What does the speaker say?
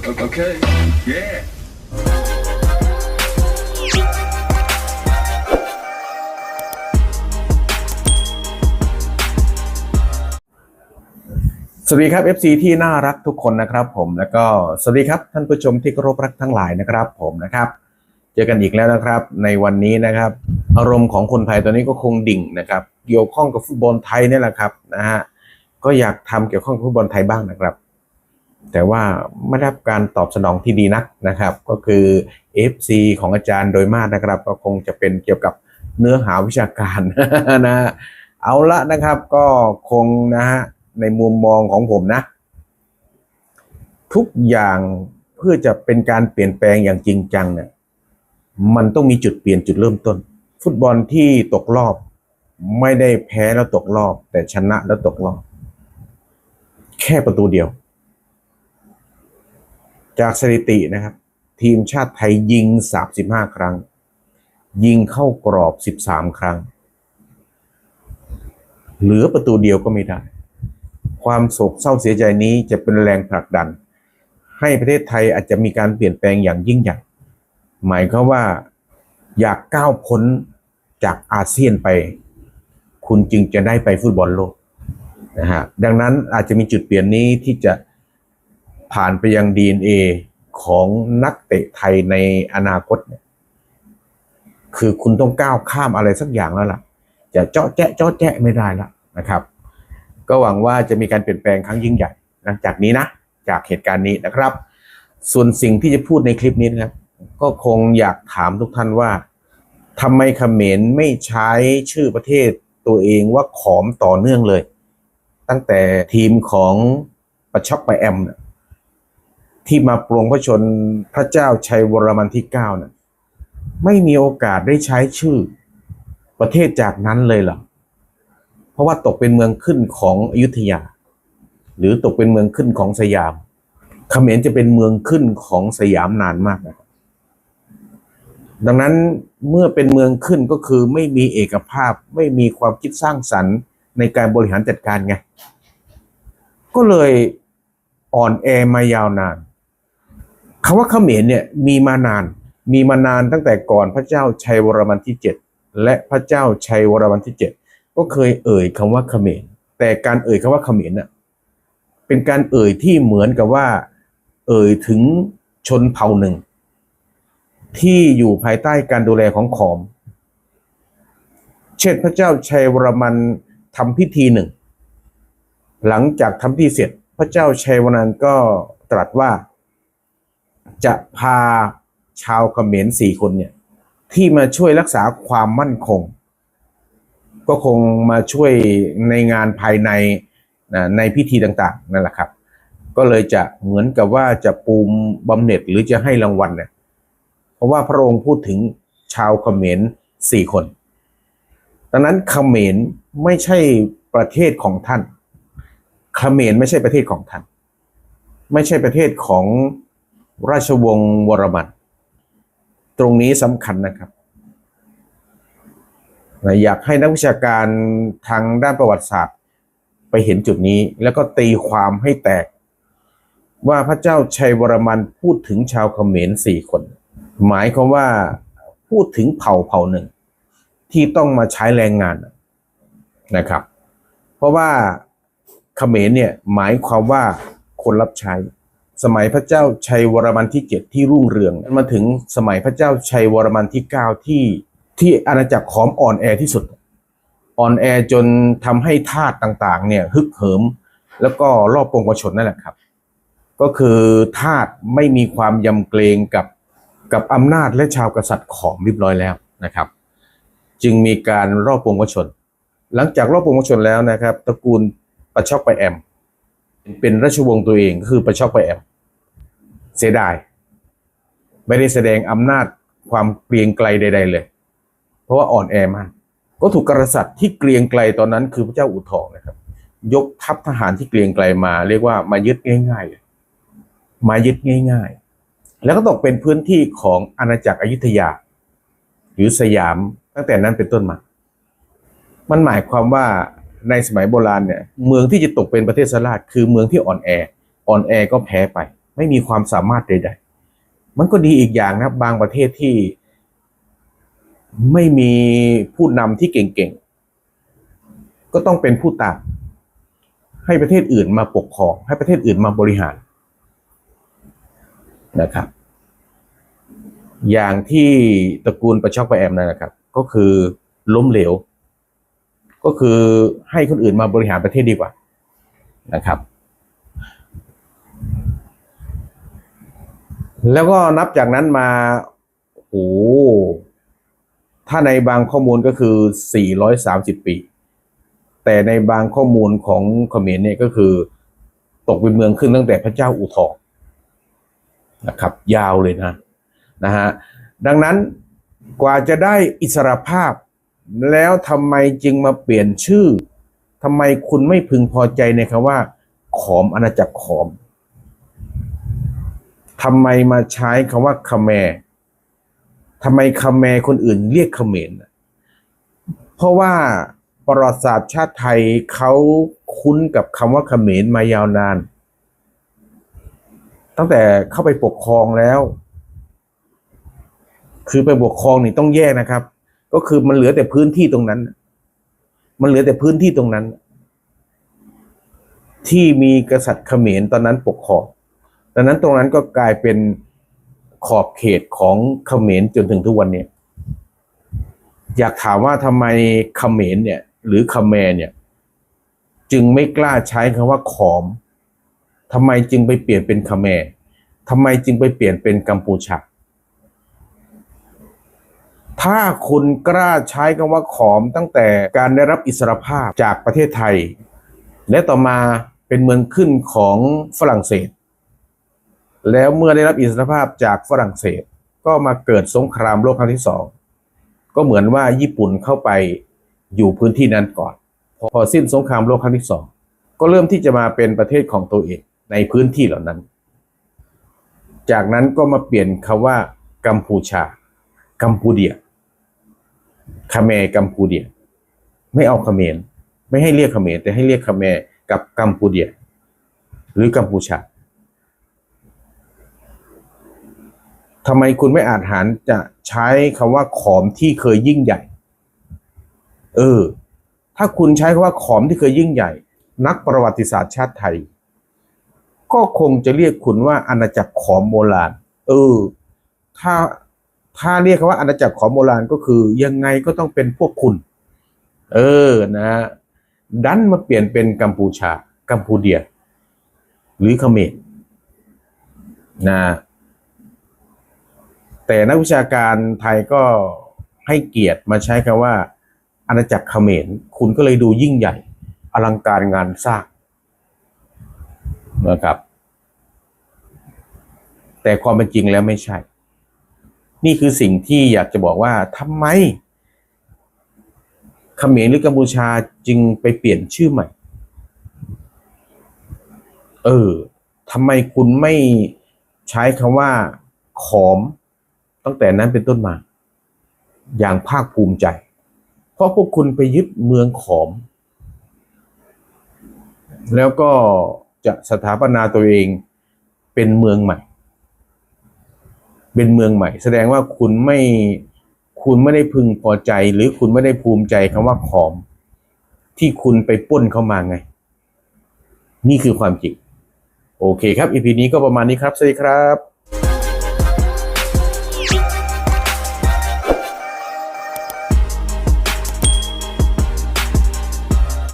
Okay. Yeah. สวัสดีครับ FC ที่น่ารักทุกคนนะครับผมแล้วก็สวัสดีครับท่านผู้ชมที่เคารพรักทั้งหลายนะครับ ผมนะครับ เจอกันอีกแล้วนะครับ ในวันนี้นะครับ อารมณ์ของคนไทยตอนนี้ก็คงดิ่งนะครับ เกี่ยวข้องกับฟุตบอลไทยนี่แหละครับนะฮะก็อยากทำเกี่ยวข้องกับฟุตบอลไทยบ้างนะครับ แต่ว่าไม่ได้รับการตอบสนองที่ดีนักนะครับ ก็คือ FC ของอาจารย์โดยมากนะครับ ก็คงจะเป็นเกี่ยวกับเนื้อหาวิชาการนะฮะเอาละนะครับก็คงนะฮะในมุมมองของผมนะ ทุกอย่างเพื่อจะเป็นการเปลี่ยนแปลงอย่างจริงจังเนี่ยมันต้องมีจุดเปลี่ยนจุดเริ่มต้น ฟุตบอลที่ตกรอบ ไม่ได้แพ้แล้วตกรอบ แต่ชนะแล้วตกรอบ แค่ประตูเดียว จากสถิตินะครับ ทีมชาติไทยยิง 35 ครั้ง ยิงเข้ากรอบ 13 ครั้ง เหลือประตูเดียวก็ไม่ได้ ความโศกเศร้าเสียใจนี้จะเป็นแรงผลักดัน ให้ประเทศไทยอาจจะมีการเปลี่ยนแปลงอย่างยิ่งใหญ่ หมายความว่าอยากก้าวพ้นจากอาเซียนไป คุณจึงจะได้ไปฟุตบอลโลกนะฮะดังนั้นอาจจะมีจุดเปลี่ยนนี้ที่จะ ผ่านไปยัง DNA ของนักเตะไทยในอนาคตเนี่ยคือคุณต้องก้าวข้ามอะไรสักอย่างแล้วล่ะ จะเจาะแจ๊ะเจาะแจ๊ะไม่ได้ละนะครับ ก็หวังว่าจะมีการเปลี่ยนแปลงครั้งยิ่งใหญ่หลังจากนี้นะ จากเหตุการณ์นี้นะครับ ส่วนสิ่งที่จะพูดในคลิปนี้นะครับก็คงอยากถามทุกท่านว่าทำไมเขมรไม่ใช้ชื่อประเทศตัวเองว่าขอมต่อเนื่องเลย ตั้งแต่ทีมของประชอกไปแอมเนี่ย ที่มาปลงพระชนพระเจ้าชัยวรมันที่เก้าน่ะไม่มีโอกาสได้ใช้ชื่อประเทศจากนั้นเลยเหรอ เพราะว่าตกเป็นเมืองขึ้นของอยุธยา หรือตกเป็นเมืองขึ้นของสยามเขมรจะเป็นเมืองขึ้นของสยามนานมากนะดังนั้นเมื่อเป็นเมืองขึ้นก็คือไม่มีเอกภาพไม่มีความคิดสร้างสรรค์ในการบริหารจัดการไง ก็เลยอ่อนแอมายาวนาน คำว่าเขมรเนี่ยมีมานาน มีมานานตั้งแต่ก่อนพระเจ้าชัยวรมันที่เจ็ดและพระเจ้าชัยวรมันที่เจ็ดก็เคยเอ่ยคำว่าเขมร แต่การเอ่ยคำว่าเขมรน่ะเป็นการเอ่ยที่เหมือนกับว่า เอ่ยถึงชนเผ่าหนึ่ง ที่อยู่ภายใต้การดูแลของขอม เช่นพระเจ้าชัยวรมันทำพิธีหนึ่ง หลังจากทำพิธีเสร็จ พระเจ้าชัยวรมันก็ตรัสว่า จะพาชาวเขมรสี่คนเนี่ยที่มาช่วยรักษาความมั่นคง ก็คงมาช่วยในงานภายในนะในพิธีต่างๆนั่นแหละครับ ก็เลยจะเหมือนกับว่าจะปูมบำเหน็จหรือจะให้รางวัลเนี่ยเพราะว่าพระองค์พูดถึงชาวเขมรสี่คนดังนั้นเขมรไม่ใช่ประเทศของท่านเขมรไม่ใช่ประเทศของท่าน ไม่ใช่ประเทศของ ราชวงศ์วรมัน ตรงนี้สำคัญนะครับอยากให้นักวิชาการทางด้านประวัติศาสตร์ไปเห็นจุดนี้ แล้วก็ตีความให้แตก ว่าพระเจ้าชัยวรมันพูดถึงชาวเขมรสี่คน หมายความว่าพูดถึงเผ่าเผ่าหนึ่ง ที่ต้องมาใช้แรงงานนะครับ เพราะว่าเขมรเนี่ยหมายความว่าคนรับใช้ สมัยพระเจ้าชัยวรมันที่เจ็ดที่รุ่งเรืองมาถึงสมัยพระเจ้าชัยวรมันที่เก้าที่ที่อาณาจักรขอมอ่อนแอที่สุด อ่อนแอจนทำให้ทาสต่างๆ เนี่ยฮึกเหิม แล้วก็รอบปวงประชนนั่นแหละครับ ก็คือทาสไม่มีความยำเกรงกับกับอำนาจและชาวกษัตริย์ขอมเรียบร้อยแล้วนะครับ จึงมีการรอบปวงประชน หลังจากรอบปวงประชนแล้วนะครับตระกูลประชอกไปแอม เป็นราชวงศ์ตัวเองก็คือประชอกไปแอม เสียดาย ไม่ได้แสดงอำนาจความเกรียงไกรใด ๆ เลย เพราะว่าอ่อนแอมาก ก็ถูกกษัตริย์ที่เกรียงไกรตอนนั้นคือพระเจ้าอู่ทองนะครับ ยกทัพทหารที่เกรียงไกรมา เรียกว่ามายึดง่าย ๆ มายึดง่าย ๆ แล้วก็ตกเป็นพื้นที่ของอาณาจักรอยุธยา หรือสยามตั้งแต่นั้นเป็นต้นมา มันหมายความว่าในสมัยโบราณเนี่ยเมืองที่จะตกเป็นประเทศสลาดคือเมืองที่อ่อนแอ อ่อนแอก็แพ้ไป ไม่มีความสามารถใดๆ มันก็ดีอีกอย่างนะครับบางประเทศที่ไม่มีผู้นำที่เก่งๆ ก็ต้องเป็นผู้ตามให้ประเทศอื่นมาปกครอง ให้ประเทศอื่นมาบริหารนะครับ อย่างที่ตระกูลประชอกประแอมนั่นนะครับ ก็คือล้มเหลว ก็คือให้คนอื่นมาบริหารประเทศดีกว่านะครับ แล้วก็นับจากนั้นมาโอ้โหถ้าในบางข้อมูลก็คือ 430 ปี แต่ในบางข้อมูลของเขมรเนี่ยก็คือ ตกเป็นเมืองขึ้นตั้งแต่พระเจ้าอู่ทองนะครับ ยาวเลยนะนะฮะดังนั้นกว่าจะได้อิสรภาพ แล้วทำไมจึงมาเปลี่ยนชื่อทำไมคุณไม่พึงพอใจในคำว่า ขอมอาณาจักรขอม ทำไมมาใช้คำว่าคแมรทำไมคแมรคนอื่นเรียกเขมรเพราะว่าประวัติศาสตร์ชาติไทยเขาคุ้นกับคำว่าเขมรมายาวนาน ตั้งแต่เข้าไปปกครองแล้ว คือไปปกครองนี่ต้องแยกนะครับ ก็คือมันเหลือแต่พื้นที่ตรงนั้น มันเหลือแต่พื้นที่ตรงนั้น ที่มีกษัตริย์เขมรตอนนั้นปกครอง ดังนั้นตรงนั้นก็กลายเป็นขอบเขตของเขมรจนถึงทุกวันนี้ อยากถามว่าทำไมเขมรเนี่ย หรือคาแมรเนี่ย จึงไม่กล้าใช้คำว่าขอมทำไมจึงไปเปลี่ยนเป็นคาแมรทำไมจึงไปเปลี่ยนเป็นกัมพูชาถ้าคุณกล้าใช้คำว่าขอมตั้งแต่การได้รับอิสรภาพจากประเทศไทย และต่อมาเป็นเมืองขึ้นของฝรั่งเศส แล้วเมื่อได้รับอิสรภาพจากฝรั่งเศส ก็มาเกิดสงครามโลกครั้งที่สองก็เหมือนว่าญี่ปุ่นเข้าไปอยู่พื้นที่นั้นก่อน พอสิ้นสงครามโลกครั้งที่สองก็เริ่มที่จะมาเป็นประเทศของตัวเองในพื้นที่เหล่านั้น จากนั้นก็มาเปลี่ยนคำว่า กัมพูชา กัมพูเดียคาเมกัมพูเดีย ไม่เอาเขมรไม่ให้เรียกเขมรแต่ให้เรียกคาเมกับกัมพูเดีย หรือกัมพูชา ทำไมคุณไม่อาจหารจะใช้คำว่าขอมที่เคยยิ่งใหญ่ เออ ถ้าคุณใช้คำว่าขอมที่เคยยิ่งใหญ่ นักประวัติศาสตร์ชาติไทย ก็คงจะเรียกคุณว่าอาณาจักรขอมโบราณ เออ ถ้าถ้าเรียกคำว่าอาณาจักรขอมโบราณก็คือ ยังไงก็ต้องเป็นพวกคุณ เออนะดันมาเปลี่ยนเป็นกัมพูชา กัมพูเดีย หรือเขมรนะ แต่นักวิชาการไทยก็ให้เกียรติมาใช้คำว่า อาณาจักรเขมร คุณก็เลยดูยิ่งใหญ่ อลังการงานสร้างนะครับ แต่ความเป็นจริงแล้วไม่ใช่ นี่คือสิ่งที่อยากจะบอกว่าทำไมเขมรหรือกัมพูชาจึงไปเปลี่ยนชื่อใหม่ เออทำไมคุณไม่ใช้คำว่าขอม ตั้งแต่นั้นเป็นต้นมา อย่างภาคภูมิใจ เพราะพวกคุณไปยึดเมืองขอม แล้วก็จะสถาปนาตัวเองเป็นเมืองใหม่ เป็นเมืองใหม่ แสดงว่าคุณไม่คุณไม่ได้พึงพอใจ หรือคุณไม่ได้ภูมิใจคำว่าขอม ที่คุณไปป้นเข้ามาไง นี่คือความจริงโอเคครับอีพีนี้ก็ประมาณนี้ครับ สวัสดีครับ